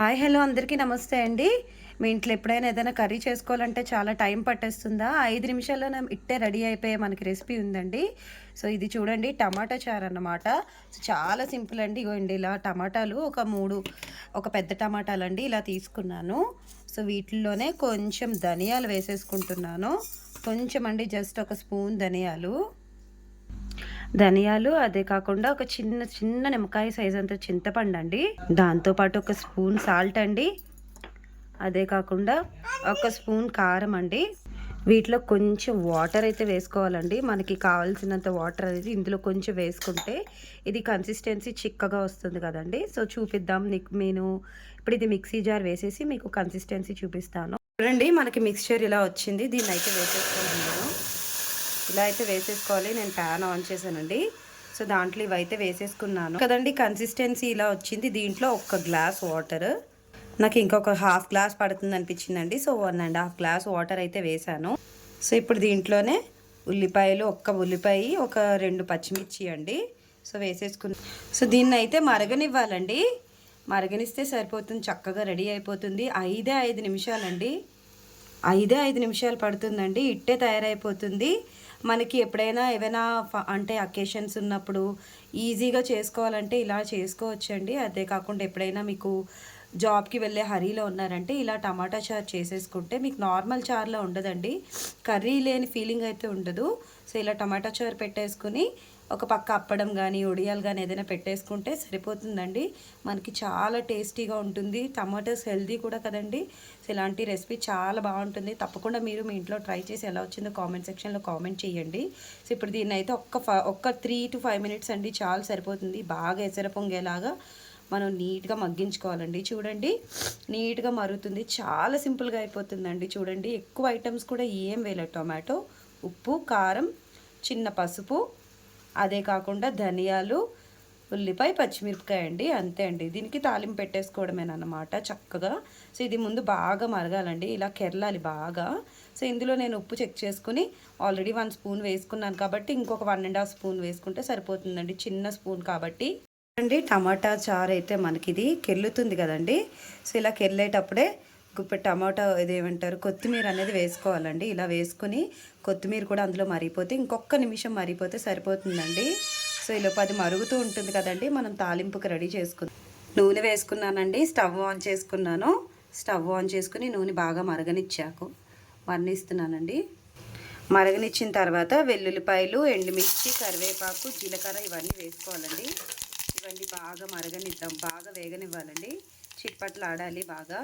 Hi hello అందరికీ నమస్తే అండి. మీ ఇంట్లో ఎప్పుడైనా ఏదైనా కర్రీ చేసుకోవాలంటే చాలా టైం పట్టేస్తుందా? ఐదు నిమిషాల్లో ఇట్టే రెడీ అయిపోయే మనకి రెసిపీ ఉందండి. సో ఇది చూడండి టమాటా చారు అన్నమాట. చాలా సింపుల్ అండి. ఇగోండి ఇలా టమాటాలు ఒక మూడు ఒక పెద్ద టమాటాలు అండి ఇలా తీసుకున్నాను. సో వీటిల్లోనే కొంచెం ధనియాలు వేసేసుకుంటున్నాను. కొంచెం అండి జస్ట్ ఒక స్పూన్ ధనియాలు. ధనియాలు అదే కాకుండా ఒక చిన్న చిన్న నిమ్మకాయ సైజ్ అంత చింతపండు అండి. దాంతోపాటు ఒక స్పూన్ సాల్ట్ అండి. అదే కాకుండా ఒక స్పూన్ కారం అండి. వీటిలో కొంచెం వాటర్ అయితే వేసుకోవాలండి. మనకి కావాల్సినంత వాటర్ అనేది ఇందులో కొంచెం వేసుకుంటే ఇది కన్సిస్టెన్సీ చిక్కగా వస్తుంది కదండి. సో చూపిద్దాం. నీకు నేను ఇప్పుడు ఇది మిక్సీ జార్ వేసేసి మీకు కన్సిస్టెన్సీ చూపిస్తాను. చూడండి మనకి మిక్స్చర్ ఇలా వచ్చింది. దీన్ని అయితే వేసేసుకుంటున్నాను. ఇలా అయితే వేసేసుకోవాలి. నేను ప్యాన్ ఆన్ చేశానండి. సో దాంట్లో ఇవైతే వేసేసుకున్నాను. కదండి కన్సిస్టెన్సీ ఇలా వచ్చింది. దీంట్లో ఒక గ్లాస్ వాటర్. నాకు ఇంకొక హాఫ్ గ్లాస్ పడుతుంది అనిపించిందండి so one and half glass water అయితే వేసాను సో ఇప్పుడు దీంట్లోనే ఉల్లిపాయలు ఒక్క ఉల్లిపాయ ఒక రెండు పచ్చిమిర్చి అండి. సో వేసేసుకుని సో దీన్ని అయితే మరగనివ్వాలండి. మరగనిస్తే సరిపోతుంది. చక్కగా రెడీ అయిపోతుంది. ఐదే ఐదు నిమిషాలండి. ఐదే ఐదు నిమిషాలు పడుతుందండి. ఇట్టే తయారైపోతుంది. మనకి ఎప్పుడైనా ఏవైనా అంటే అకేషన్స్ ఉన్నప్పుడు ఈజీగా చేసుకోవాలంటే ఇలా చేసుకోవచ్చండి. అదే కాకుండా ఎప్పుడైనా మీకు జాబ్కి వెళ్ళే హరీలో ఉన్నారంటే ఇలా టమాటా చారు చేసేసుకుంటే మీకు నార్మల్ చారులో ఉండదండి. కర్రీ లేని ఫీలింగ్ అయితే ఉండదు. సో ఇలా టమాటా చారు పెట్టేసుకుని ఒక పక్క అప్పడం కానీ ఉడియాలు కానీ ఏదైనా పెట్టేసుకుంటే సరిపోతుందండి. మనకి చాలా టేస్టీగా ఉంటుంది. టమాటోస్ హెల్దీ కూడా కదండి. సో ఇలాంటి రెసిపీ చాలా బాగుంటుంది. తప్పకుండా మీరు మీ ఇంట్లో ట్రై చేసి ఎలా వచ్చిందో కామెంట్ సెక్షన్లో కామెంట్ చేయండి. సో ఇప్పుడు దీన్ని అయితే ఒక్క ఒక్క త్రీ టు ఫైవ్ మినిట్స్ అండి చాలా సరిపోతుంది. బాగా ఎసర పొంగేలాగా మనం నీట్గా మగ్గించుకోవాలండి. చూడండి నీట్గా మరుగుతుంది. చాలా సింపుల్గా అయిపోతుందండి. చూడండి ఎక్కువ ఐటమ్స్ కూడా ఏం వేయలేదు. టొమాటో ఉప్పు కారం చిన్న పసుపు అదే కాకుండా ధనియాలు ఉల్లిపాయ పచ్చిమిరపకాయ అండి అంతే అండి. దీనికి తాలింపు పెట్టేసుకోవడమేనమాట చక్కగా. సో ఇది ముందు బాగా మరగాలండి. ఇలా కెరలాలి బాగా. సో ఇందులో నేను ఉప్పు చెక్ చేసుకుని ఆల్రెడీ వన్ స్పూన్ వేసుకున్నాను కాబట్టి ఇంకొక వన్ అండ్ హాఫ్ స్పూన్ వేసుకుంటే సరిపోతుందండి. చిన్న స్పూన్ కాబట్టి. అండి టమాటా చారు అయితే మనకి ఇది కెర్లుతుంది కదండి. సో ఇలా కెర్లేటప్పుడే గుప్ప టమాటా ఇదేమంటారు కొత్తిమీర అనేది వేసుకోవాలండి. ఇలా వేసుకొని కొత్తిమీర కూడా అందులో మరిగిపోతే ఇంకొక నిమిషం మరిగిపోతే సరిపోతుందండి. సో ఇలా పది మరుగుతూ ఉంటుంది కదండి. మనం తాలింపుకి రెడీ చేసుకుందాం నూనె వేసుకున్నానండి. స్టవ్ ఆన్ చేసుకున్నాను. స్టవ్ ఆన్ చేసుకుని నూనె బాగా మరగనిచ్చాకు. మరణిస్తున్నానండి మరగనిచ్చిన తర్వాత వెల్లుల్లిపాయలు ఎండుమిర్చి కరివేపాకు జీలకర్ర ఇవన్నీ వేసుకోవాలండి. ఇవన్నీ బాగా మరగనిద్దాం. బాగా వేగనివ్వాలండి. చిట్పట్లు ఆడాలి బాగా.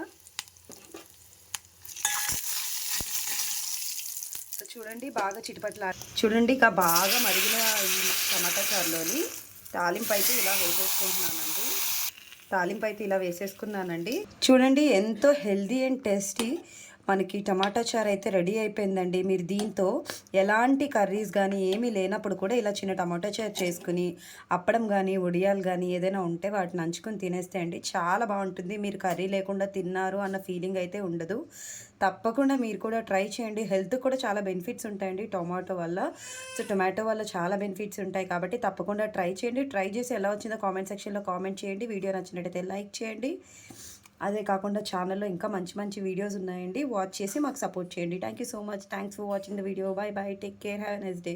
చూడండి బాగా చిటిపట్ల చూడండి ఇక బాగా మరిగిన ఈ టమాటా చారులోని తాలింపు అయితే ఇలా వేసేసుకుంటున్నానండి. తాలింపు అయితే ఇలా వేసేసుకున్నానండి. చూడండి ఎంతో హెల్దీ అండ్ టేస్టీ మనకి టమాటా చారు అయితే రెడీ అయిపోయిందండి. మీరు దీంతో ఎలాంటి కర్రీస్ కానీ ఏమీ లేనప్పుడు కూడా ఇలా చిన్న టమాటా చారు చేసుకుని అప్పడం కానీ ఉడియాలు కానీ ఏదైనా ఉంటే వాటిని నంచుకొని తినేస్తే అండి చాలా బాగుంటుంది. మీరు కర్రీ లేకుండా తిన్నారు అన్న ఫీలింగ్ అయితే ఉండదు. తప్పకుండా మీరు కూడా ట్రై చేయండి. హెల్త్ కూడా చాలా బెనిఫిట్స్ ఉంటాయండి టొమాటో వల్ల. సో టొమాటో వల్ల చాలా బెనిఫిట్స్ ఉంటాయి కాబట్టి తప్పకుండా ట్రై చేయండి. ట్రై చేసి ఎలా వచ్చిందో కామెంట్ సెక్షన్లో కామెంట్ చేయండి. వీడియో నచ్చినట్టయితే లైక్ చేయండి. అదే కాకుండా ఛానల్లో ఇంకా మంచి మంచి వీడియోస్ ఉన్నాయండి. వాచ్ చేసి మాకు సపోర్ట్ చేయండి. Thank you so much thanks for watching the video bye bye take care have next day